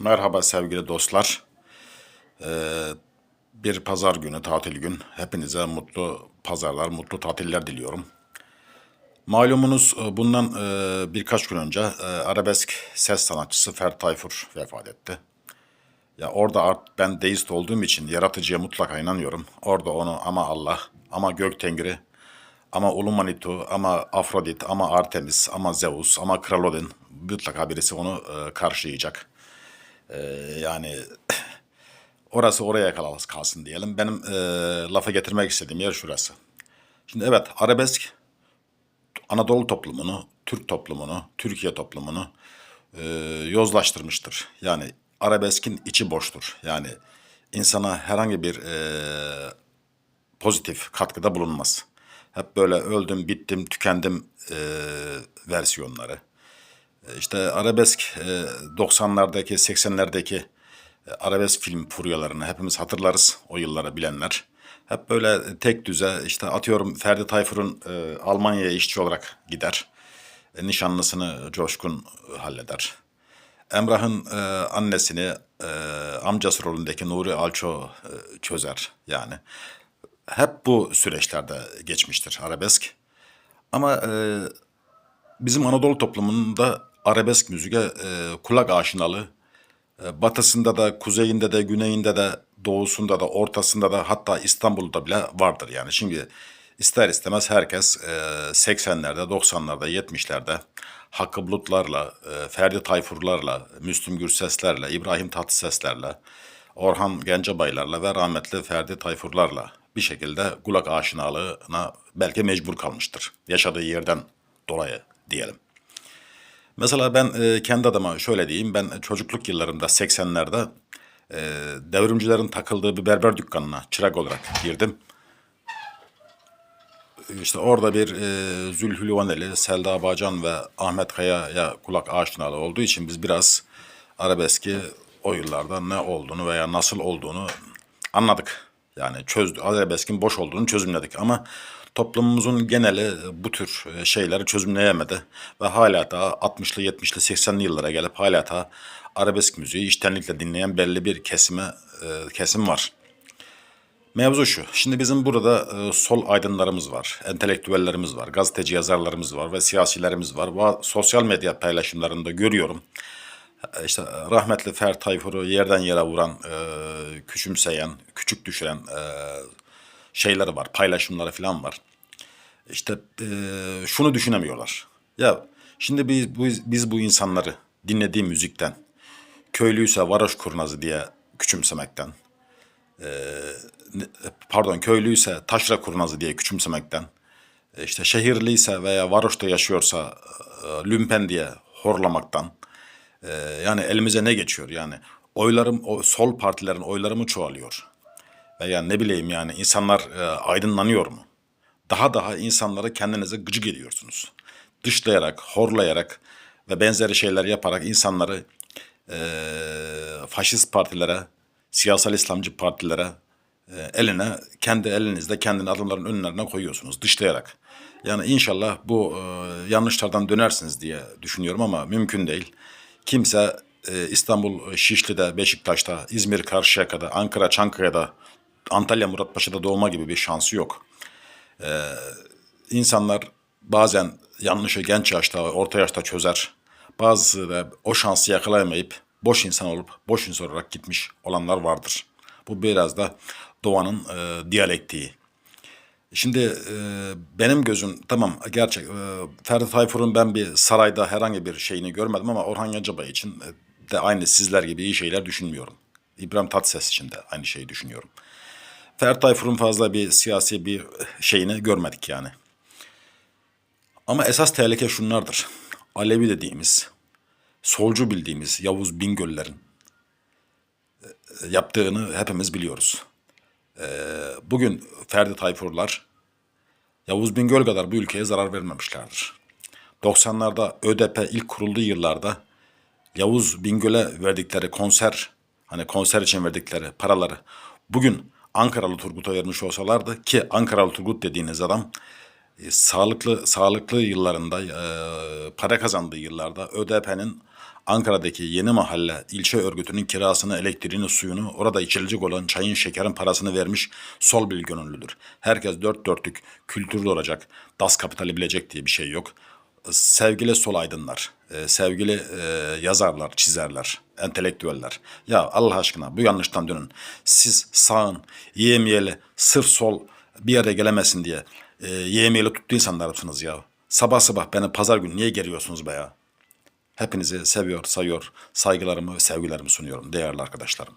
Merhaba sevgili dostlar. Ee, bir pazar günü, tatil gün. Hepinize mutlu pazarlar, mutlu tatiller diliyorum. Malumunuz e, bundan e, birkaç gün önce e, arabesk ses sanatçısı Ferdi Tayfur vefat etti. Ya orada art, ben deist olduğum için yaratıcıya mutlaka inanıyorum. Orada onu ama Allah, ama gök tengri, ama Ulu Manitu, ama Afrodit, ama Artemis, ama Zeus, ama Kral Odin mutlaka birisi onu e, karşılayacak. Yani orası oraya kalsın diyelim. Benim e, lafa getirmek istediğim yer şurası. Şimdi evet arabesk Anadolu toplumunu, Türk toplumunu, Türkiye toplumunu e, yozlaştırmıştır. Yani arabeskin içi boştur. Yani insana herhangi bir e, pozitif katkıda bulunmaz. Hep böyle öldüm, bittim, tükendim e, versiyonları. E, İşte arabesk e, 90'lardaki, 80'lerdeki e, arabesk film furyalarını hepimiz hatırlarız o yılları bilenler. Hep böyle tek düze işte atıyorum Ferdi Tayfur'un e, Almanya'ya işçi olarak gider. E, nişanlısını Coşkun halleder. Emrah'ın e, annesini e, amcası rolündeki Nuri Alço e, çözer yani. Hep bu süreçlerde geçmiştir arabesk. Ama e, bizim Anadolu toplumunda arabesk müziğe e, kulak aşinalığı e, batısında da, kuzeyinde de, güneyinde de, doğusunda da, ortasında da hatta İstanbul'da bile vardır yani. Şimdi ister istemez herkes e, 80'lerde, 90'larda, 70'lerde Hakkı Bulutlar'la, e, Ferdi Tayfurlar'la, Müslüm Gürsesler'le, İbrahim Tatlısesler'le, Orhan Gencebaylar'la ve rahmetli Ferdi Tayfurlar'la bir şekilde kulak aşinalığına belki mecbur kalmıştır. Yaşadığı yerden dolayı diyelim. Mesela ben e, kendi adıma şöyle diyeyim. Ben çocukluk yıllarımda 80'lerde e, devrimcilerin takıldığı bir berber dükkanına çırak olarak girdim. İşte orada bir e, Zülfü Livaneli, Selda Bağcan ve Ahmet Kaya'ya kulak aşinalı olduğu için biz biraz arabeski o yıllarda ne olduğunu veya nasıl olduğunu anladık. Yani çözdük, arabeskin boş olduğunu çözümledik ama toplumumuzun geneli bu tür e, şeyleri çözümleyemedi ve hala da 60'lı 70'li 80'li yıllara gelip hala da arabesk müziği içtenlikle dinleyen belli bir kesime e, kesim var. Mevzu şu. Şimdi bizim burada e, sol aydınlarımız var, entelektüellerimiz var, gazeteci yazarlarımız var ve siyasilerimiz var. Ve sosyal medya paylaşımlarında görüyorum. E, İşte rahmetli Fer Tayfur'u yerden yere vuran, e, küçümseyen, küçük düşüren e, şeyleri var, paylaşımları falan var. İşte e, şunu düşünemiyorlar. Ya şimdi biz bu, biz bu insanları dinlediği müzikten, köylüyse varoş kurnazı diye küçümsemekten, ne- pardon köylüyse taşra kurnazı diye küçümsemekten, e, işte şehirliyse veya varoşta yaşıyorsa e, lümpen diye horlamaktan, e, yani elimize ne geçiyor yani oylarım o sol partilerin oyları mı çoğalıyor veya ne bileyim yani insanlar e, aydınlanıyor mu? Daha daha insanları kendinize gıcık ediyorsunuz. Dışlayarak, horlayarak ve benzeri şeyler yaparak insanları e, faşist partilere, siyasal İslamcı partilere e, eline, kendi elinizde kendini adamların önlerine koyuyorsunuz dışlayarak. Yani inşallah bu e, yanlışlardan dönersiniz diye düşünüyorum ama mümkün değil. Kimse e, İstanbul Şişli'de, Beşiktaş'ta, İzmir Karşıyaka'da, Ankara Çankaya'da, Antalya Muratpaşa'da doğma gibi bir şansı yok. İnsanlar bazen yanlışı genç yaşta, orta yaşta çözer. Bazısı da o şansı yakalayamayıp boş insan olup boş insan olarak gitmiş olanlar vardır. Bu biraz da doğanın e, diyalektiği. Şimdi e, benim gözüm tamam gerçek e, Ferdi Tayfur'un ben bir sarayda herhangi bir şeyini görmedim ama Orhan Gencebay için e, de aynı sizler gibi iyi şeyler düşünmüyorum. İbrahim Tatlıses için de aynı şeyi düşünüyorum. Ferdi Tayfur'un fazla bir siyasi bir şeyini görmedik yani. Ama esas tehlike şunlardır. Alevi dediğimiz, solcu bildiğimiz Yavuz Bingöl'lerin e, yaptığını hepimiz biliyoruz. E, Bugün Ferdi Tayfurlar Yavuz Bingöl kadar bu ülkeye zarar vermemişlerdir. 90'larda ÖDP ilk kurulduğu yıllarda Yavuz Bingöl'e verdikleri konser, hani konser için verdikleri paraları bugün Ankaralı Turgut'a vermiş olsalardı ki Ankaralı Turgut dediğiniz adam e, sağlıklı sağlıklı yıllarında e, para kazandığı yıllarda ÖDP'nin Ankara'daki yeni mahalle ilçe örgütünün kirasını, elektriğini, suyunu, orada içilecek olan çayın, şekerin parasını vermiş sol bir gönüllüdür. Herkes dört dörtlük kültürlü olacak, das kapitali bilecek diye bir şey yok. Sevgili sol aydınlar, e, sevgili e, yazarlar, çizerler, entelektüeller. Ya Allah aşkına bu yanlıştan dönün. Siz sağın, yemeyeli, sırf sol bir yere gelemesin diye e, yemeyeli tuttu insanlarsınız ya. Sabah sabah beni pazar günü niye geriyorsunuz be ya? Hepinizi seviyor, sayıyor, saygılarımı ve sevgilerimi sunuyorum değerli arkadaşlarım.